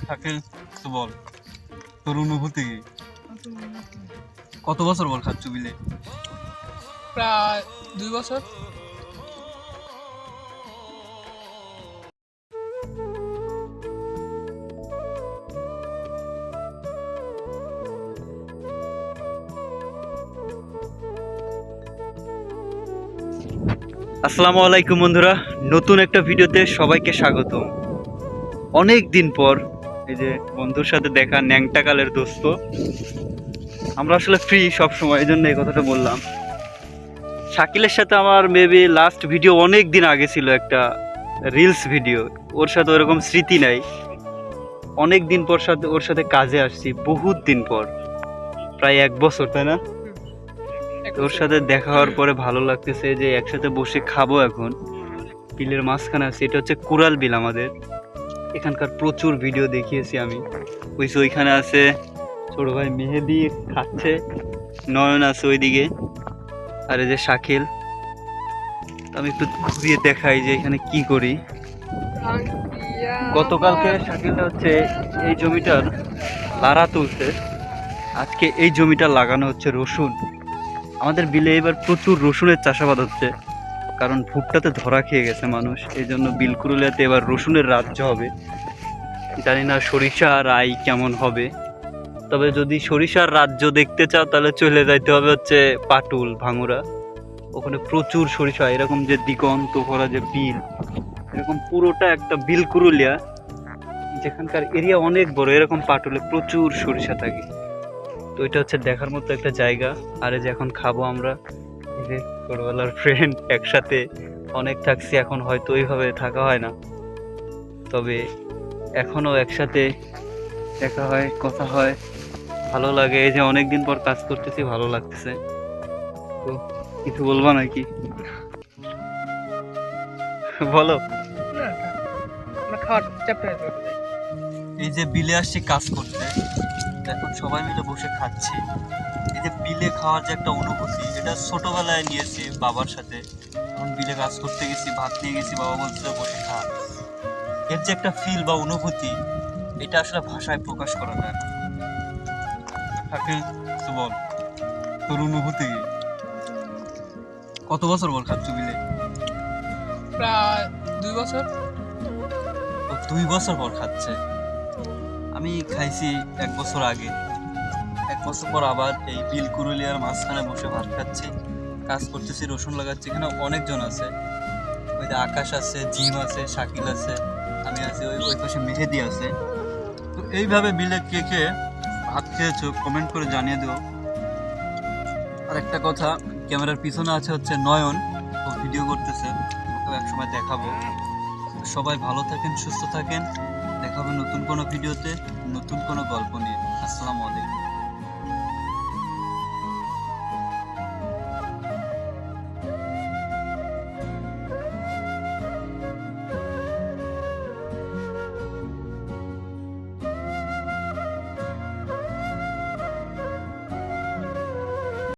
শাকিল তো বল তোর অনুভূতি কি? কত বছর বল খাচ্ছ বিলে প্রায় দুই বছর। আসসালামু আলাইকুম বন্ধুরা নতুন একটা ভিডিওতে সবাইকে স্বাগত অনেক দিন পর এই যে বন্ধুর সাথে দেখা ন্যাংটা কালের দোস্ত। আমরা আসলে ফ্রি সব সময় এই জন্য এই কথাটা বললাম। শাকিলের সাথে আমার মেবি লাস্ট ভিডিও অনেক দিন আগে ছিল একটা রিলস ভিডিও ওর সাথে ওরকম স্মৃতি নাই। অনেক দিন পর সাথে ওর সাথে কাজে আসছি বহুত দিন পর। প্রায় এক বছর তাই না? ওর সাথে দেখা হওয়ার পরে ভালো লাগতেছে যে একসাথে বসে খাব এখন। বিলের মাঝখানে আছে এটা হচ্ছে কুড়াল বিল আমাদের। এখানকার প্রচুর ভিডিও দেখিয়েছি আমি। ওই ওইখানে আছে, ছোট ভাই মেহেদি খাচ্ছে, নয়ন আছে ওইদিকে, আর এই যে শাকিল। আমি একটু ঘুরিয়ে দেখাই যে এখানে কি করি। গতকালকে শাকিলটা হচ্ছে এই জমিটার লারা তুলছে, আজকে এই জমিটা লাগানো হচ্ছে রসুন। আমাদের বিলে এবার প্রচুর রসুনের চাষাবাদ হচ্ছে। কারণ ভুট্টাতে ধরা খেয়ে গেছে মানুষ। এই জন্য বিলকুরুলিয়াতে এবার রসুনের রাজ্য হবে। জানি না সরিষা রাই কেমন হবে। তবে যদি সরিষার রাজ্য দেখতে চাও, তাহলে চলে যাইতে হবে হচ্ছে পাটুল, ভাঙুরা। ওখানে প্রচুর সরিষা, এরকম যে দিগন্ত ভরা যে বিল, এরকম পুরোটা একটা বিলকুরুলিয়া। যেখানকার এরিয়া অনেক বড়, এরকম পাটুলে প্রচুর সরিষা থাকে। তো এটা হচ্ছে দেখার মতো একটা জায়গা। আর যে এখন খাব আমরা ছোটবেলার ফ্রেন্ড একসাথে অনেক থাকছি এখন হয়তো ওইভাবে থাকা হয় না। তবে এখনও একসাথে দেখা হয় কথা হয়। ভালো লাগে এই যে অনেক দিন পর কাজ করতেছি ভালো লাগতেছে। তো কিছু বলবা নাকি? বলো। এই যে বিলে আসছি কাজ করতে। এখন সবাই মিলে বসে খাচ্ছি। এই যে বিলে খাওয়ার যে একটা অনুভূতি এটা ছোটবেলায় নিয়েছি বাবার সাথে। এখন বিলে কাজ করতে গেছি ভাত নিয়ে গেছি বাবা বলছিল বসে খা। এর যে একটা ফিল বা অনুভূতি এটা আসলে ভাষায় প্রকাশ করা যায় না। বল তোর অনুভূতি কত বছর বল খাচ্ছ বিলে? প্রায় দুই বছর। দুই বছর পর খাচ্ছে? আমি খাইছি এক বছর আগে। এক বছর পর আবার এই বিল কুরুলিয়ার মাঝখানে বসে ভাত খাচ্ছি, কাজ করতেছি, রসুন লাগাচ্ছি, এখানে অনেকজন আছে। ওই যে আকাশ আছে, জিম আছে, শাকিল আছে, আমি আছি, ওই ওই পাশে মেহেদি আছে। তো এইভাবে বিলে কে কে ভাত খেয়েছো কমেন্ট করে জানিয়ে দিও। আর একটা কথা, ক্যামেরার পিছনে আছে হচ্ছে নয়ন, ও ভিডিও করতেছে ওকে একসময় দেখাবো। সবাই ভালো থাকেন, সুস্থ থাকেন। দেখা হবে নতুন কোনো ভিডিওতে নতুন কোনো গল্প নিয়ে। আসসালামু আলাইকুম।